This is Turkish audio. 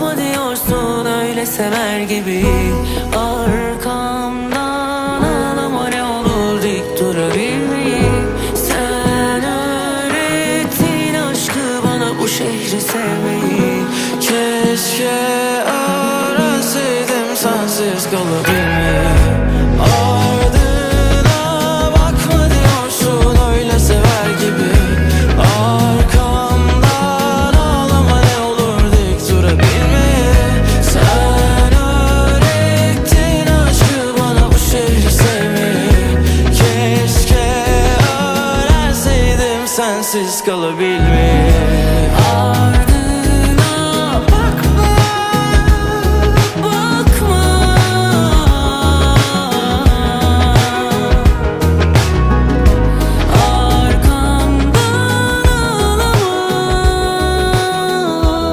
bakma diyorsun? Öyle sever gibi. Arkamdan ağlama ne olur dik durabilmeyi Sen öğrettin aşkı bana bu şehri sevmeyi. Keşke öğrenseydim sensiz kalabilmeyi sensiz kalabilmek.